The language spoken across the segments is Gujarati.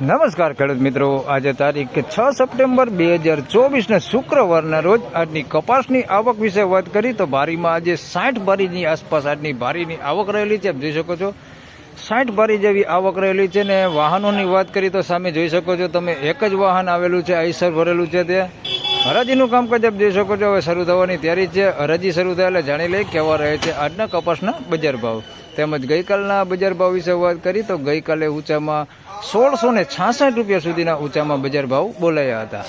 નમસ્કાર ખેડૂત મિત્રો. આજે તારીખ છ સપ્ટેમ્બર બે હજાર ચોવીસને શુક્રવારના રોજ આજની કપાસની આવક વિશે વાત કરી તો ભારીમાં આજે સાઠ ભારીની આસપાસ આજની ભારીની આવક રહેલી છે. જોઈ શકો છો. સાઠ ભારી જેવી આવક રહેલી છે ને વાહનોની વાત કરી તો સામે જોઈ શકો છો તમે એક જ વાહન આવેલું છે, આઈસર ભરેલું છે તે. હરાજીનું કામકાજ આપ જોઈ શકો છો. હવે શરૂ થવાની તૈયારી છે. હરાજી શરૂ થાય એટલે જાણી લઈ કેવા રહે છે આજના કપાસના બજાર ભાવ. તેમજ ગઈકાલના બજાર ભાવ વિશે વાત કરી તો ગઈકાલે ઊંચામાં સોળસો ને છાસઠ રૂપિયા સુધીના ઊંચામાં બજાર ભાવ બોલાયા હતા.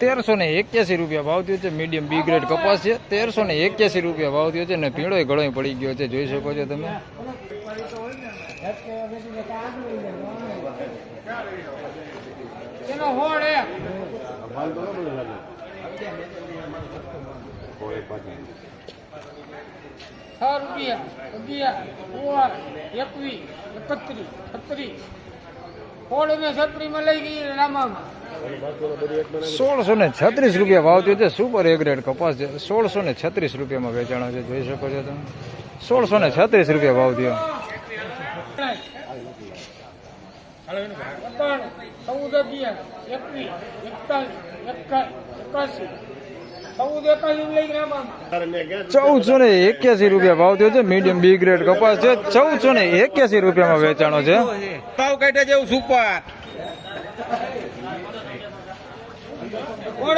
તેરસો ને એક્યાસી રૂપિયા ભાવ થયો છે. મીડિયમ બી ગ્રેડ કપાસ છે. તેરસો ને એક્યાસી રૂપિયા ભાવ થયો છે અને પીળોય ઘણો પડી ગયો છે. જોઈ શકો છો તમે. એનો છ રૂપિયા. અગિયાર સોળ એકવીસ એકત્રીસ છત્રીસ. હોળ ને છત્રીમાં લઈ ગઈ રામામાં. સોળસો ને છત્રીસ રૂપિયા ભાવ થયો છે સુપર એ ગ્રેડ કપાસ છે સોળસો ને છત્રીસ રૂપિયામાં વેચાણો છે. જોઈ શકો છો તમે? સોળસો ને છત્રીસ રૂપિયા ભાવ થયો અઠાણું ચૌદ અગિયાર એકવીસ એકતાલીસ એકાસી ચૌદસો ને એક્યાસી રૂપિયા ભાવ થયો છે. મીડિયમ બી ગ્રેડ કપાસ છે. ચૌદસો ને એક્યાસી રૂપિયામાં વેચાણો છે. ભાવ કાઢ્યા જેવું સુપર.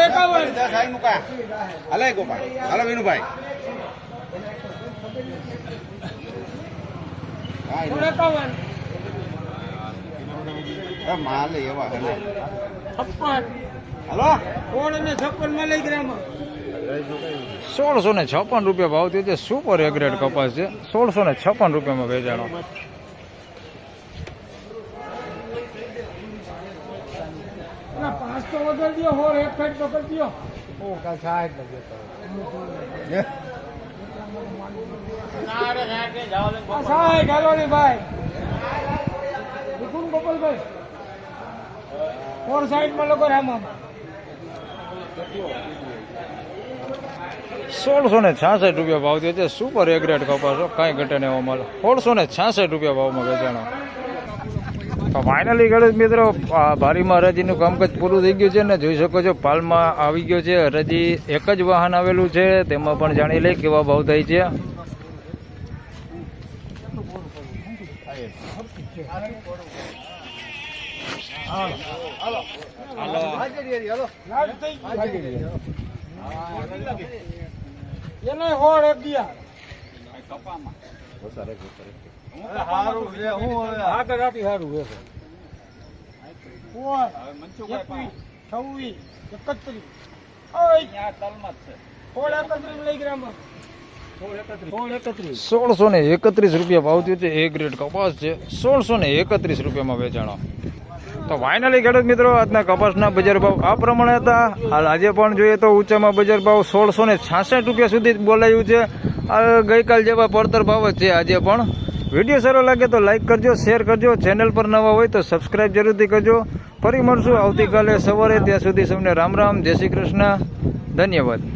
એકાવન દસ આઈ મુકા હાલે ગોપાલ હાલો વિનુભાઈ હોળ એકાવન માલ એવા હાલે છપ્પન. હાલો? સોળ અને છપ્પનમાં લઈ સોળસો ને છપ્પન રૂપિયા ભાવ થયો છે. સુપર એગ્રેડ કપાસ છે. સોળસો ને છપ્પન રૂપિયામાં વેચાણો. ના પાંચ તો દો હોર એક ફેટ આ સાહેબ ને ભાઈ. ગોપાલભાઈ. ફોર સાઈડમાં લોકો રામામાં સોળસો ને છાસઠ રૂપિયા ભાવ થયો છે. સુપર એગ્રેડ કપાસો કાંઈ ઘટે નહીં એવો મળે સોળસો ને છાસઠ રૂપિયા ભાવમાં વેચાણો. ફાઇનલી ગણેશ મિત્રો, આ બારીમાં હરાજીનું કામકાજ પૂરું થઈ ગયું છે ને જોઈ શકો છો, પાલમાં આવી ગયો છે. હરાજી એક જ વાહન આવેલું છે. તેમાં પણ જાણી લઈ કેવા ભાવ થાય છે. એને એક સોળસો ને એકત્રીસ રૂપિયા ભાવ થયો છે. એ ગ્રેડ કપાસ છે. સોળસો ને એકત્રીસ રૂપિયામાં વેચાણો. તો ફાઇનલી ખેડૂત મિત્રો, આજના કપાસના બજાર ભાવ આ પ્રમાણે હતા. હાલ આજે પણ જોઈએ તો ઊંચામાં બજાર ભાવ સોળસો ને છાસઠ રૂપિયા સુધી બોલાયું છે. ગઈકાલ જેવા પડતર ભાવ જ છે આજે પણ. વીડિયો સારો લાગે તો લાઈક કરજો, શેર કરજો. ચેનલ પર નવા હોય તો સબસ્ક્રાઈબ જરૂરથી કરજો. ફરી મળશું આવતીકાલે સવારે. ત્યાં સુધી સૌને રામ રામ. જય શ્રી કૃષ્ણ. ધન્યવાદ.